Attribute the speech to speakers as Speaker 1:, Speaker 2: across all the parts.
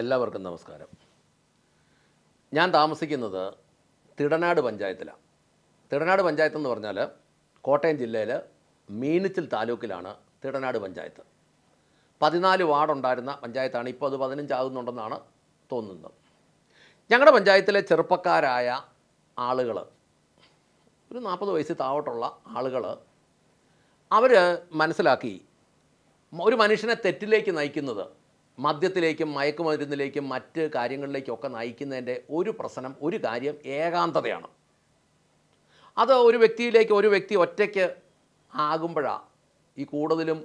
Speaker 1: എല്ലാവർക്കും നമസ്കാരം. ഞാൻ താമസിക്കുന്നത് തിടനാട് പഞ്ചായത്തിലാണ് തിടനാട് പഞ്ചായത്ത് എന്ന് പറഞ്ഞാൽ കോട്ടയം ജില്ലയിൽ മീനച്ചിൽ താലൂക്കിലാണ് തിടനാട് പഞ്ചായത്ത്. പതിനാല് വാർഡുണ്ടായിരുന്ന പഞ്ചായത്താണ് ഇപ്പോൾ അത് പതിനഞ്ചാകുന്നുണ്ടെന്നാണ് തോന്നുന്നത്. ഞങ്ങളുടെ പഞ്ചായത്തിലെ ചെറുപ്പക്കാരായ ആളുകൾ ഒരു നാൽപ്പത് വയസ്സിൽ താവട്ടുള്ള ആളുകൾ അവർ മനസ്സിലാക്കി ഒരു മനുഷ്യനെ തെറ്റിലേക്ക് നയിക്കുന്നത് മദ്യത്തിലേക്കും മയക്കുമരുന്നിലേക്കും മറ്റ് കാര്യങ്ങളിലേക്കൊക്കെ നയിക്കുന്നതിന്റെ ഒരു പ്രശ്നം ഒരു കാര്യം ഏകാന്തതയാണ്. അത് ഒരു വ്യക്തിയിലേക്ക് ഒരു വ്യക്തി ഒറ്റയ്ക്ക് ആകുമ്പോഴാണ് ഈ കൂടുതലും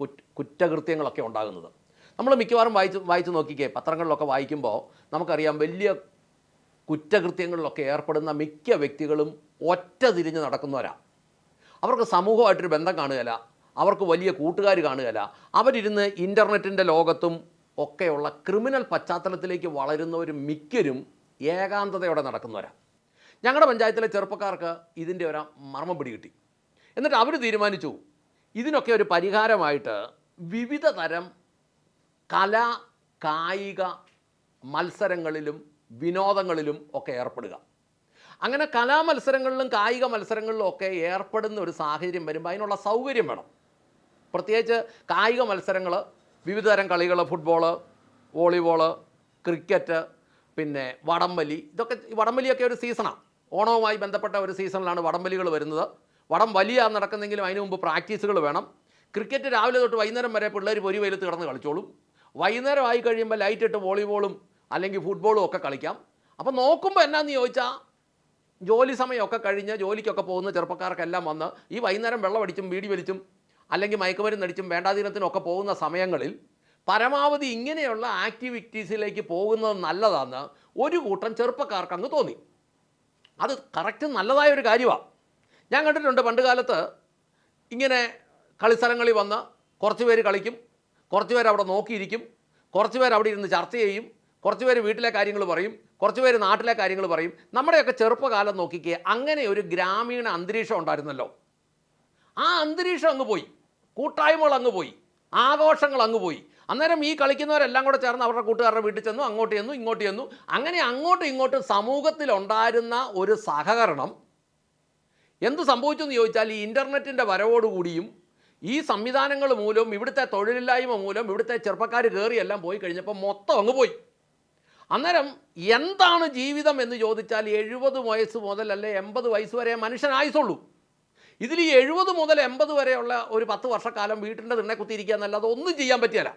Speaker 1: കുറ്റ കുറ്റകൃത്യങ്ങളൊക്കെ ഉണ്ടാകുന്നത്. നമ്മൾ മിക്കവാറും വായിച്ച് വായിച്ച് നോക്കിക്കേ പത്രങ്ങളിലൊക്കെ വായിക്കുമ്പോൾ നമുക്കറിയാം വലിയ കുറ്റകൃത്യങ്ങളിലൊക്കെ ഏർപ്പെടുന്ന മിക്ക വ്യക്തികളും ഒറ്റ തിരിഞ്ഞ് നടക്കുന്നവരാണ് അവർക്ക് സമൂഹമായിട്ടൊരു ബന്ധം കാണുകയില്ല. അവർക്ക് വലിയ കൂട്ടുകാർ കാണുകയില്ല. അവരിരുന്ന് ഇന്റർനെറ്റിന്റെ ലോകത്തും ഒക്കെയുള്ള ക്രിമിനൽ പശ്ചാത്തലത്തിലേക്ക് വളരുന്നവർ മിക്കരും ഏകാന്തതയോടെ നടക്കുന്നവരാണ് ഞങ്ങളുടെ പഞ്ചായത്തിലെ ചെറുപ്പക്കാർക്ക് ഇതിന്റെ ഒരു മർമ്മം പിടികിട്ടി. എന്നിട്ട് അവർ തീരുമാനിച്ചു ഇതിനൊക്കെ ഒരു പരിഹാരമായിട്ട് വിവിധ തരം കല കായിക മത്സരങ്ങളിലും വിനോദങ്ങളിലും ഒക്കെ ഏർപ്പെടുക. അങ്ങനെ കലാമത്സരങ്ങളിലും കായിക മത്സരങ്ങളിലും ഒക്കെ ഏർപ്പെടുന്ന ഒരു സാഹചര്യം വരുമ്പോൾ അതിനുള്ള സൗകര്യം വേണം. പ്രത്യേകിച്ച് കായിക മത്സരങ്ങൾ വിവിധ തരം കളികൾ ഫുട്ബോൾ വോളിബോൾ ക്രിക്കറ്റ് പിന്നെ വടംവലി. ഇതൊക്കെ വടംവലിയൊക്കെ ഒരു സീസണാണ് ഓണവുമായി ബന്ധപ്പെട്ട ഒരു സീസണിലാണ് വടംവലികൾ വരുന്നത്. വടം വലിയാണ് നടക്കുന്നെങ്കിലും അതിന് മുമ്പ് പ്രാക്ടീസുകൾ വേണം. ക്രിക്കറ്റ് രാവിലെ തൊട്ട് വൈകുന്നേരം വരെ പിള്ളേർ പൊരി വെയിലത്ത് കിടന്ന് കളിച്ചോളും. വൈകുന്നേരം ആയി കഴിയുമ്പോൾ ലൈറ്റ് ഇട്ട് വോളിബോളും അല്ലെങ്കിൽ ഫുട്ബോളും ഒക്കെ കളിക്കാം. അപ്പോൾ നോക്കുമ്പോൾ എന്നാന്ന് ചോദിച്ചാൽ ജോലി സമയമൊക്കെ കഴിഞ്ഞ് ജോലിക്കൊക്കെ പോകുന്ന ചെറുപ്പക്കാർക്കെല്ലാം വന്ന് ഈ വൈകുന്നേരം വെള്ളമടിച്ചും വീടി വലിച്ചും അല്ലെങ്കിൽ മയക്കുമരുന്ന് അടിച്ചും വേണ്ടാതീനത്തിനൊക്കെ പോകുന്ന സമയങ്ങളിൽ പരമാവധി ഇങ്ങനെയുള്ള ആക്ടിവിറ്റീസിലേക്ക് പോകുന്നത് നല്ലതാണ് ഒരു കൂട്ടം ചെറുപ്പക്കാർക്ക് അങ്ങ് തോന്നി. അത് കറക്റ്റ് നല്ലതായ ഒരു കാര്യമാണ്. ഞാൻ കണ്ടിട്ടുണ്ട് പണ്ട് കാലത്ത് ഇങ്ങനെ കളിസ്ഥലങ്ങളിൽ വന്ന് കുറച്ച് പേര് കളിക്കും കുറച്ച് പേര് അവിടെ നോക്കിയിരിക്കും കുറച്ച് പേര് അവിടെ ഇരുന്ന് ചർച്ച ചെയ്യും കുറച്ച് പേര് വീട്ടിലെ കാര്യങ്ങൾ പറയും കുറച്ച് പേര് നാട്ടിലെ കാര്യങ്ങൾ പറയും. നമ്മുടെയൊക്കെ ചെറുപ്പകാലം നോക്കിക്കേ അങ്ങനെ ഒരു ഗ്രാമീണ അന്തരീക്ഷം ഉണ്ടായിരുന്നല്ലോ. ആ അന്തരീക്ഷം അങ്ങ് പോയി. കൂട്ടായ്മകൾ അങ്ങ് പോയി. ആഘോഷങ്ങൾ അങ്ങ് പോയി. അന്നേരം ഈ കളിക്കുന്നവരെല്ലാം കൂടെ ചേർന്ന് അവരുടെ കൂട്ടുകാരുടെ വീട്ടിൽ ചെന്നു അങ്ങോട്ട് ചെന്നു ഇങ്ങോട്ട് ചെന്നു. അങ്ങനെ അങ്ങോട്ടും ഇങ്ങോട്ടും സമൂഹത്തിലുണ്ടായിരുന്ന ഒരു സഹകരണം എന്ത് സംഭവിച്ചു എന്ന് ചോദിച്ചാൽ ഈ ഇന്റർനെറ്റിന്റെ വരവോടുകൂടിയും ഈ സംവിധാനങ്ങൾ മൂലം ഇവിടുത്തെ തൊഴിലില്ലായ്മ മൂലം ഇവിടുത്തെ ചെറുപ്പക്കാർ കയറിയെല്ലാം പോയി കഴിഞ്ഞപ്പോൾ മൊത്തം അങ്ങ് പോയി. അന്നേരം എന്താണ് ജീവിതം എന്ന് ചോദിച്ചാൽ എഴുപത് വയസ്സ് മുതൽ അല്ലെ എൺപത് വയസ്സ് വരെ മനുഷ്യനായുസുള്ളൂ ഇതിൽ ഈ എഴുപത് മുതൽ എൺപത് വരെയുള്ള ഒരു പത്ത് വർഷക്കാലം വീട്ടിന്റെ തിണ്ണെ കുത്തിയിരിക്കുക എന്നല്ലാതെ ഒന്നും ചെയ്യാൻ പറ്റിയല്ല.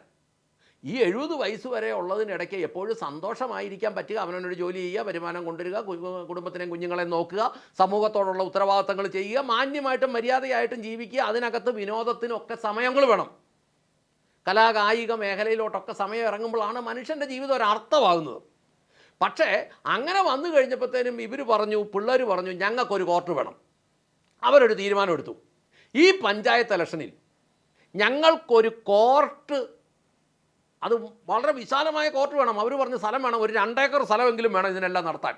Speaker 1: ഈ എഴുപത് വയസ്സ് വരെ ഉള്ളതിനിടയ്ക്ക് എപ്പോഴും സന്തോഷമായിരിക്കാൻ പറ്റുക അവനവനൊരു ജോലി ചെയ്യുക വരുമാനം കൊണ്ടുവരിക കുടുംബത്തിനെയും കുഞ്ഞുങ്ങളെ നോക്കുക സമൂഹത്തോടുള്ള ഉത്തരവാദിത്തങ്ങൾ ചെയ്യുക മാന്യമായിട്ടും മര്യാദയായിട്ടും ജീവിക്കുക അതിനകത്ത് വിനോദത്തിനൊക്കെ സമയങ്ങൾ വേണം. കലാകായിക മേഖലയിലോട്ടൊക്കെ സമയം ഇറങ്ങുമ്പോഴാണ് മനുഷ്യന്റെ ജീവിതം ഒരർത്ഥമാകുന്നത്. പക്ഷേ അങ്ങനെ വന്നു കഴിഞ്ഞപ്പോഴത്തേനും ഇവർ പറഞ്ഞു പിള്ളേർ പറഞ്ഞു ഞങ്ങൾക്കൊരു കോർട്ട് വേണം. അവരൊരു തീരുമാനമെടുത്തു. ഈ പഞ്ചായത്ത് ഇലക്ഷനിൽ ഞങ്ങൾക്കൊരു കോർട്ട് അത് വളരെ വിശാലമായ കോർട്ട് വേണം. അവർ പറഞ്ഞ സ്ഥലം വേണം. ഒരു രണ്ടേക്കർ സ്ഥലമെങ്കിലും വേണം ഇതിനെല്ലാം നടത്താൻ.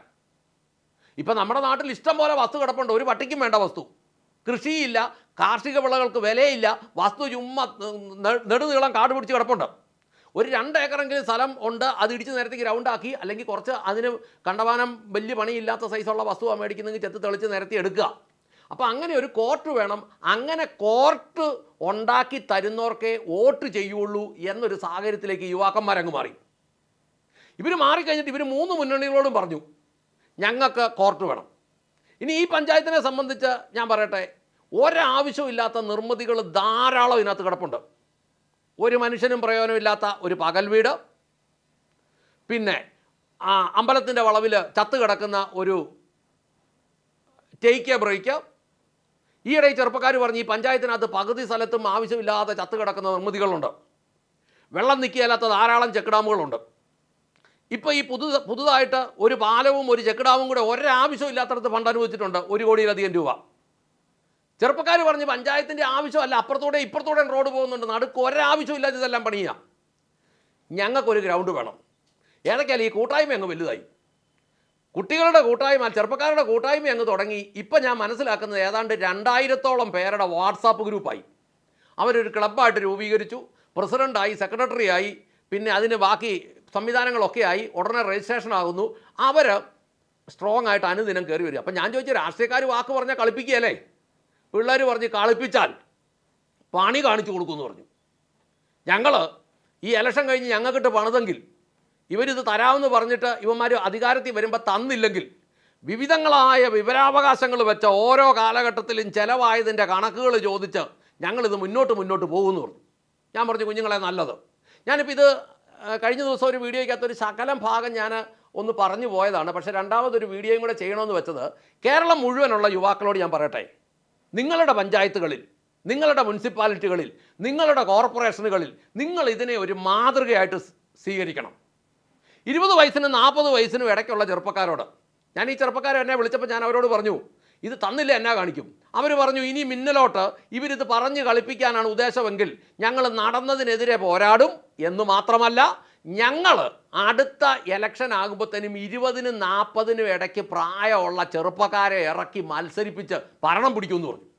Speaker 1: ഇപ്പം നമ്മുടെ നാട്ടിൽ ഇഷ്ടം പോലെ വസ്തു കിടപ്പുണ്ട്. ഒരു പട്ടിക്കും വേണ്ട വസ്തു. കൃഷിയില്ല കാർഷിക വിളകൾക്ക് വിലയില്ല വസ്തു ചുമ്മാ നെടുനീളം കാട് പിടിച്ച് കിടപ്പുണ്ട്. ഒരു രണ്ട് ഏക്കറെങ്കിലും സ്ഥലം ഉണ്ട്. അത് ഇടിച്ച് നേരത്തേക്ക് ഗ്രൗണ്ടാക്കി അല്ലെങ്കിൽ കുറച്ച് അതിന് കണ്ടവാനം വലിയ പണിയില്ലാത്ത സൈസുള്ള വസ്തുവാണ് മേടിക്കുന്നെങ്കിൽ ചെത്ത് തെളിച്ച് നിരത്തി എടുക്കുക. അപ്പോൾ അങ്ങനെ ഒരു കോർട്ട് വേണം. അങ്ങനെ കോർട്ട് ഉണ്ടാക്കി തരുന്നവർക്കേ വോട്ട് ചെയ്യുള്ളൂ എന്നൊരു സാഹചര്യത്തിലേക്ക് യുവാക്കന്മാരങ്ങ് മാറി. ഇവർ മാറിക്കഴിഞ്ഞിട്ട് ഇവർ മൂന്ന് മുന്നണികളോടും പറഞ്ഞു ഞങ്ങൾക്ക് കോർട്ട് വേണം. ഇനി ഈ പഞ്ചായത്തിനെ സംബന്ധിച്ച് ഞാൻ പറയട്ടെ ഒരാവശ്യമില്ലാത്ത നിർമ്മിതികൾ ധാരാളം ഇതിനകത്ത് കിടപ്പുണ്ട്. ഒരു മനുഷ്യനും പ്രയോജനമില്ലാത്ത ഒരു പകൽ വീട് പിന്നെ അമ്പലത്തിന്റെ വളവിൽ ചത്ത് കിടക്കുന്ന ഒരു ടേക്ക് ബ്രേക്ക് ഈയിടെ ചെറുപ്പക്കാർ പറഞ്ഞ് ഈ പഞ്ചായത്തിനകത്ത് പകുതി സ്ഥലത്തും ആവശ്യമില്ലാതെ ചത്ത് കിടക്കുന്ന നിർമ്മിതികളുണ്ട്. വെള്ളം നിൽക്കിയല്ലാത്ത ധാരാളം ചെക്ക് ഡാമുകളുണ്ട്. ഇപ്പോൾ ഈ പുതു പുതുതായിട്ട് ഒരു പാലവും ഒരു ചെക്ക് ഡാമും കൂടെ ഒരാവശ്യം ഇല്ലാത്തടത്ത് ഫണ്ട് അനുവദിച്ചിട്ടുണ്ട് ഒരു കോടിയിലധികം രൂപ. ചെറുപ്പക്കാർ പറഞ്ഞ് പഞ്ചായത്തിന്റെ ആവശ്യമല്ല അപ്പുറത്തൂടെ ഇപ്പുറത്തൂടെ റോഡ് പോകുന്നുണ്ട് നടുക്ക് ഒരാവശ്യമില്ലാത്തതെല്ലാം പണിയുക. ഞങ്ങൾക്കൊരു ഗ്രൗണ്ട് വേണം. ഏതൊക്കെയാലും ഈ കൂട്ടായ്മ അങ്ങ് വലുതായി. കുട്ടികളുടെ കൂട്ടായ്മ ചെറുപ്പക്കാരുടെ കൂട്ടായ്മ അങ്ങ് തുടങ്ങി. ഇപ്പം ഞാൻ മനസ്സിലാക്കുന്നത് ഏതാണ്ട് രണ്ടായിരത്തോളം പേരുടെ വാട്സാപ്പ് ഗ്രൂപ്പായി. അവരൊരു ക്ലബ്ബായിട്ട് രൂപീകരിച്ചു പ്രസിഡന്റായി സെക്രട്ടറിയായി പിന്നെ അതിന് ബാക്കി സംവിധാനങ്ങളൊക്കെ ആയി ഉടനെ രജിസ്ട്രേഷൻ ആകുന്നു. അവർ സ്ട്രോങ് ആയിട്ട് അനുദിനം കയറി വരിക. അപ്പം ഞാൻ ചോദിച്ചു രാഷ്ട്രീയക്കാർ വാക്ക് പറഞ്ഞാൽ കളിപ്പിക്കുകയല്ലേ? പിള്ളേർ പറഞ്ഞ് കളിപ്പിച്ചാൽ പണി കാണിച്ചു കൊടുക്കുമെന്ന് പറഞ്ഞു. ഞങ്ങൾ ഈ ഇലക്ഷൻ കഴിഞ്ഞ് ഞങ്ങൾക്കിട്ട് പണിതെങ്കിൽ ഇവരിത് തരാമെന്ന് പറഞ്ഞിട്ട് ഇവന്മാർ അധികാരത്തിൽ വരുമ്പോൾ തന്നില്ലെങ്കിൽ വിവിധങ്ങളായ വിവരാവകാശങ്ങൾ വെച്ച ഓരോ കാലഘട്ടത്തിലും ചിലവായതിന്റെ കണക്കുകൾ ചോദിച്ച് ഞങ്ങളിത് മുന്നോട്ട് മുന്നോട്ട് പോകുമെന്ന് പറഞ്ഞു. ഞാൻ പറഞ്ഞു കുഞ്ഞുങ്ങളെ നല്ലത്. ഞാനിപ്പോൾ ഇത് കഴിഞ്ഞ ദിവസം ഒരു വീഡിയോയ്ക്കകത്ത് ഒരു ശകലം ഭാഗം ഞാൻ ഒന്ന് പറഞ്ഞു പോയതാണ്. പക്ഷേ രണ്ടാമതൊരു വീഡിയോയും കൂടെ ചെയ്യണമെന്ന് വെച്ചത് കേരളം മുഴുവനുള്ള യുവാക്കളോട് ഞാൻ പറയട്ടെ. നിങ്ങളുടെ പഞ്ചായത്തുകളിൽ നിങ്ങളുടെ മുനിസിപ്പാലിറ്റികളിൽ നിങ്ങളുടെ കോർപ്പറേഷനുകളിൽ നിങ്ങൾ ഇതിനെ ഒരു മാതൃകയായിട്ട് സ്വീകരിക്കണം. ഇരുപത് വയസ്സിനും നാൽപ്പത് വയസ്സിനും ഇടയ്ക്കുള്ള ചെറുപ്പക്കാരോട്. ഞാൻ ഈ ചെറുപ്പക്കാരെ എന്നെ വിളിച്ചപ്പോൾ ഞാൻ അവരോട് പറഞ്ഞു ഇത് തന്നില്ല എന്നാ കാണിക്കും? അവർ പറഞ്ഞു ഇനി മിന്നലോട്ട് ഇവരിത് പറഞ്ഞ് കളിപ്പിക്കാനാണ് ഉദ്ദേശമെങ്കിൽ ഞങ്ങൾ നടന്നതിനെതിരെ പോരാടും എന്ന് മാത്രമല്ല ഞങ്ങൾ അടുത്ത ഇലക്ഷൻ ആകുമ്പോഴത്തേനും ഇരുപതിനും നാൽപ്പതിനും ഇടയ്ക്ക് പ്രായമുള്ള ചെറുപ്പക്കാരെ ഇറക്കി മത്സരിപ്പിച്ച് ഭരണം പിടിക്കുമെന്ന് പറഞ്ഞു.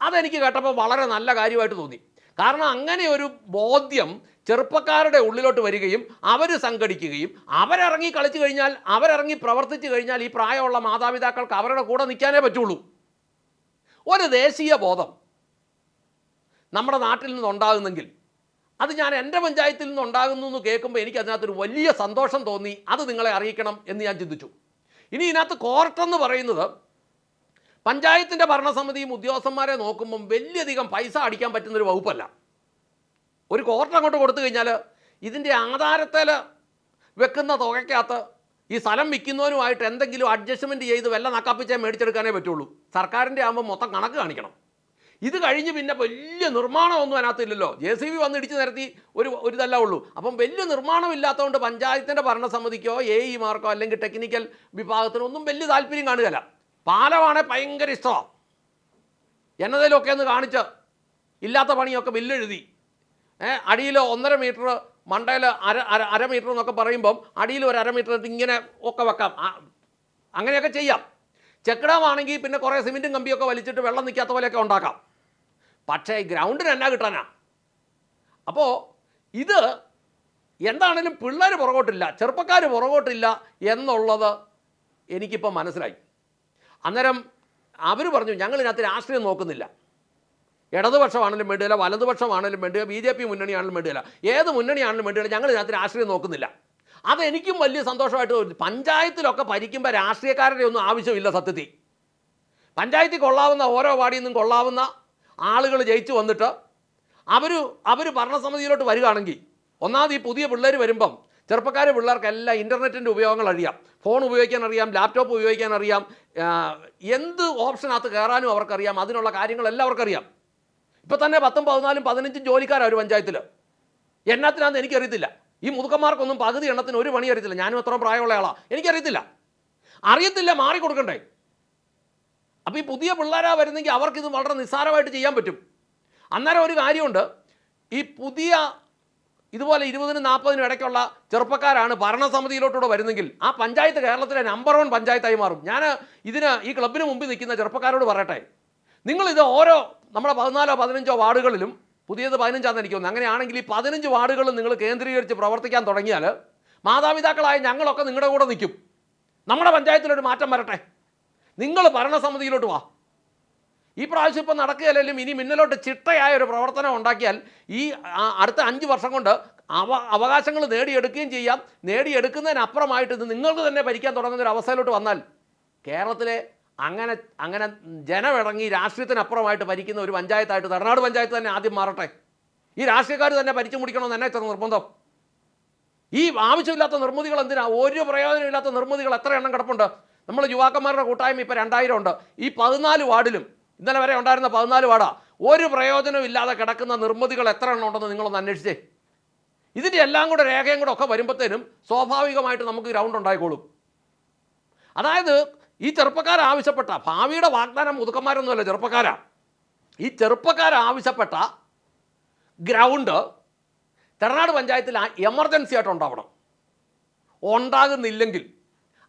Speaker 1: അതെനിക്ക് കേട്ടപ്പോൾ വളരെ നല്ല കാര്യമായിട്ട് തോന്നി. കാരണം അങ്ങനെ ഒരു ബോധ്യം ചെറുപ്പക്കാരുടെ ഉള്ളിലോട്ട് വരികയും അവർ സംഘടിക്കുകയും അവരിറങ്ങി കളിച്ചു കഴിഞ്ഞാൽ അവരിറങ്ങി പ്രവർത്തിച്ചു കഴിഞ്ഞാൽ ഈ പ്രായമുള്ള മാതാപിതാക്കൾക്ക് അവരുടെ കൂടെ നിൽക്കാനേ പറ്റുള്ളൂ. ഒരു ദേശീയ ബോധം നമ്മുടെ നാട്ടിൽ നിന്നുണ്ടാകുന്നെങ്കിൽ അത് ഞാൻ എന്റെ പഞ്ചായത്തിൽ നിന്നുണ്ടാകുന്നു എന്ന് കേൾക്കുമ്പോൾ എനിക്ക് അതിനകത്തൊരു വലിയ സന്തോഷം തോന്നി. അത് നിങ്ങളെ അറിയിക്കണം എന്ന് ഞാൻ ചിന്തിച്ചു. ഇനി ഇതിനകത്ത് കോർട്ടെന്ന് പറയുന്നത് പഞ്ചായത്തിന്റെ ഭരണസമിതിയും ഉദ്യോഗസ്ഥന്മാരെ നോക്കുമ്പം വലിയധികം പൈസ അടിക്കാൻ പറ്റുന്നൊരു വകുപ്പല്ല. ഒരു കോർട്ട് അങ്ങോട്ട് കൊടുത്തു കഴിഞ്ഞാൽ ഇതിന്റെ ആധാരത്തിൽ വെക്കുന്ന തുകയ്ക്കകത്ത് ഈ സ്ഥലം വിൽക്കുന്നവനുമായിട്ട് എന്തെങ്കിലും അഡ്ജസ്റ്റ്മെന്റ് ചെയ്ത് വല്ല നക്കാപ്പിച്ചേ മേടിച്ചെടുക്കാനേ പറ്റുള്ളൂ. സർക്കാരിന്റെ ആകുമ്പോൾ മൊത്തം കണക്ക് കാണിക്കണം. ഇത് കഴിഞ്ഞ് പിന്നെ വലിയ നിർമ്മാണമൊന്നും അതിനകത്തില്ലല്ലോ. ജെ സി ബി വന്ന് ഇടിച്ചു നിരത്തി ഒരു ഒരു ഇതല്ല ഉള്ളൂ. അപ്പം വലിയ നിർമ്മാണം ഇല്ലാത്തതുകൊണ്ട് പഞ്ചായത്തിന്റെ ഭരണസമിതിക്കോ എ മാർക്കോ അല്ലെങ്കിൽ ടെക്നിക്കൽ വിഭാഗത്തിനോ ഒന്നും വലിയ താല്പര്യം കാണുകയില്ല. പാലമാണെ ഭയങ്കര ഇഷ്ടമാണ് എന്നതിലൊക്കെ ഒന്ന് കാണിച്ച് ഇല്ലാത്ത പണിയൊക്കെ ബില്ലെഴുതി. അടിയിൽ ഒന്നര മീറ്റർ മണ്ടയിൽ അര അര അര മീറ്റർ എന്നൊക്കെ പറയുമ്പം അടിയിൽ ഒരു അര മീറ്റർ ഇങ്ങനെ ഒക്കെ വെക്കാം. അങ്ങനെയൊക്കെ ചെയ്യാം. ചെക്കിടാമാണെങ്കിൽ പിന്നെ കുറേ സിമെന്റും കമ്പിയൊക്കെ വലിച്ചിട്ട് വെള്ളം നിൽക്കാത്ത പോലെയൊക്കെ ഉണ്ടാക്കാം. പക്ഷേ ഗ്രൗണ്ടിന് എന്നാ കിട്ടാനാ? അപ്പോൾ ഇത് എന്താണേലും പിള്ളേർ പുറകോട്ടില്ല ചെറുപ്പക്കാർ പുറകോട്ടില്ല എന്നുള്ളത് എനിക്കിപ്പോൾ മനസ്സിലായി. അന്നേരം അവർ പറഞ്ഞു ഞങ്ങളിതിനകത്ത് രാഷ്ട്രീയം നോക്കുന്നില്ല. ഇടതുപക്ഷമാണെങ്കിലും വേണ്ടിയില്ല വലതുപക്ഷമാണെങ്കിലും വേണ്ടിയില്ല ബി ജെ പി മുന്നണിയാണെങ്കിലും വേണ്ടിയില്ല ഏത് മുന്നണിയാണെങ്കിലും വേണ്ടിയില്ല ഞങ്ങൾ ഇതിനകത്ത് രാഷ്ട്രീയം നോക്കുന്നില്ല. അതെനിക്കും വലിയ സന്തോഷമായിട്ട് തോന്നി പഞ്ചായത്തിലൊക്കെ ഭരിക്കുമ്പോൾ രാഷ്ട്രീയക്കാരുടെ ഒന്നും ആവശ്യമില്ല സത്യത്തിൽ. പഞ്ചായത്തിൽ കൊള്ളാവുന്ന ഓരോ വാർഡിൽ നിന്നും കൊള്ളാവുന്ന ആളുകൾ ജയിച്ചു വന്നിട്ട് അവർ അവർ ഭരണസമിതിയിലോട്ട് വരികയാണെങ്കിൽ ഒന്നാമത് ഈ പുതിയ പിള്ളേർ വരുമ്പം ചെറുപ്പക്കാർ പിള്ളേർക്കെല്ലാം ഇന്റർനെറ്റിന്റെ ഉപയോഗങ്ങൾ അറിയാം. ഫോൺ ഉപയോഗിക്കാൻ അറിയാം ലാപ്ടോപ്പ് ഉപയോഗിക്കാൻ അറിയാം. എന്ത് ഓപ്ഷനകത്ത് കയറാനും അവർക്കറിയാം. അതിനുള്ള കാര്യങ്ങളെല്ലാം അവർക്കറിയാം. ഇപ്പം തന്നെ പത്തും പതിനാലും പതിനഞ്ചും ജോലിക്കാരാണ് ഒരു പഞ്ചായത്തിൽ എന്നാത്തിനാന്ന് എനിക്കറിയത്തില്ല. ഈ മുതുക്കന്മാർക്കൊന്നും പകുതി എണ്ണത്തിന് ഒരു പണി അറിയത്തില്ല. ഞാനും അത്ര പ്രായമുള്ള ആളാണ് എനിക്കറിയത്തില്ല. അറിയത്തില്ല മാറി കൊടുക്കണ്ടേ. അപ്പോൾ ഈ പുതിയ പിള്ളേരാ വരുന്നെങ്കിൽ അവർക്കിത് വളരെ നിസ്സാരമായിട്ട് ചെയ്യാൻ പറ്റും. അന്നേരം ഒരു കാര്യമുണ്ട്. ഈ പുതിയ ഇതുപോലെ ഇരുപതിനും നാൽപ്പതിനും ഇടയ്ക്കുള്ള ചെറുപ്പക്കാരാണ് ഭരണസമിതിയിലോട്ടൂടെ വരുന്നെങ്കിൽ ആ പഞ്ചായത്ത് കേരളത്തിലെ നമ്പർ വൺ പഞ്ചായത്തായി മാറും. ഞാൻ ഇതിന് ഈ ക്ലബിന് മുമ്പിൽ നിൽക്കുന്ന ചെറുപ്പക്കാരോട് പറയട്ടെ. നിങ്ങളിത് ഓരോ നമ്മുടെ പതിനാലോ പതിനഞ്ചോ വാർഡുകളിലും പുതിയത് പതിനഞ്ചാന്ന് എനിക്ക് തോന്നുന്നു. അങ്ങനെയാണെങ്കിൽ ഈ പതിനഞ്ച് വാർഡുകൾ നിങ്ങൾ കേന്ദ്രീകരിച്ച് പ്രവർത്തിക്കാൻ തുടങ്ങിയാൽ മാതാപിതാക്കളായ ഞങ്ങളൊക്കെ നിങ്ങളുടെ കൂടെ നിൽക്കും. നമ്മുടെ പഞ്ചായത്തിലൊരു മാറ്റം വരട്ടെ. നിങ്ങൾ ഭരണസമിതിയിലോട്ട് വാ. ഈ പ്രാവശ്യം ഇപ്പം നടക്കുകയല്ലെങ്കിലും ഇനി മിന്നലോട്ട് ചിട്ടയായ ഒരു പ്രവർത്തനം ഉണ്ടാക്കിയാൽ ഈ അടുത്ത അഞ്ച് വർഷം കൊണ്ട് അവ അവകാശങ്ങൾ നേടിയെടുക്കുകയും ചെയ്യാം. നേടിയെടുക്കുന്നതിനപ്പുറമായിട്ട് ഇത് നിങ്ങൾക്ക് തന്നെ ഭരിക്കാൻ തുടങ്ങുന്ന ഒരു അവസ്ഥയിലോട്ട് വന്നാൽ കേരളത്തിലെ അങ്ങനെ അങ്ങനെ ജനമിറങ്ങി രാഷ്ട്രീയത്തിനപ്പുറമായിട്ട് ഭരിക്കുന്ന ഒരു പഞ്ചായത്തായിട്ട് തടനാട് പഞ്ചായത്ത് തന്നെ ആദ്യം മാറട്ടെ. ഈ രാഷ്ട്രീയക്കാർ തന്നെ ഭരിച്ചു മുടിക്കണമെന്ന് തന്നെ ഇത്ര നിർബന്ധം? ഈ ആവശ്യമില്ലാത്ത നിർമ്മിതികൾ എന്തിനാ? ഒരു പ്രയോജനമില്ലാത്ത നിർമ്മിതികൾ എത്ര എണ്ണം കിടപ്പുണ്ട്? നമ്മൾ യുവാക്കന്മാരുടെ കൂട്ടായ്മ ഇപ്പോൾ രണ്ടായിരം ഉണ്ട്. ഈ പതിനാല് വാർഡിലും ഇന്നലെ വരെ ഉണ്ടായിരുന്ന പതിനാല് വാർഡാ ഒരു പ്രയോജനമില്ലാതെ കിടക്കുന്ന നിർമ്മിതികൾ എത്ര എണ്ണം ഉണ്ടെന്ന് നിങ്ങളൊന്ന് അന്വേഷിച്ചേ. ഇതിന്റെ എല്ലാം കൂടെ രേഖയും കൂടെ ഒക്കെ വരുമ്പോഴത്തേനും സ്വാഭാവികമായിട്ട് നമുക്ക് ഗ്രൗണ്ട് ഉണ്ടായിക്കോളും. അതായത് ഈ ചെറുപ്പക്കാർ ആവശ്യപ്പെട്ട ഭാവിയുടെ വാഗ്ദാനം മുതുക്കന്മാരൊന്നുമല്ല ചെറുപ്പക്കാരാ ഈ ചെറുപ്പക്കാർ ആവശ്യപ്പെട്ട ഗ്രൗണ്ട് തെരനാട് പഞ്ചായത്തിൽ എമർജൻസി ആയിട്ട് ഉണ്ടാവണം. ഉണ്ടാകുന്നില്ലെങ്കിൽ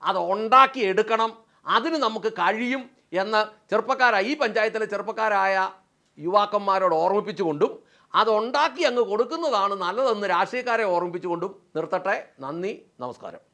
Speaker 1: അത് ഉണ്ടാക്കി എടുക്കണം അതിന് നമുക്ക് കഴിയും എന്ന് ചെറുപ്പക്കാരായ ഈ പഞ്ചായത്തിലെ ചെറുപ്പക്കാരായ യുവാക്കന്മാരോട് ഓർമ്മിപ്പിച്ചുകൊണ്ടും അതുണ്ടാക്കി അങ്ങ് കൊടുക്കുന്നതാണ് നല്ലതെന്ന് രാഷ്ട്രീയക്കാരെ ഓർമ്മിപ്പിച്ചുകൊണ്ടും നിർത്തട്ടെ. നന്ദി നമസ്കാരം.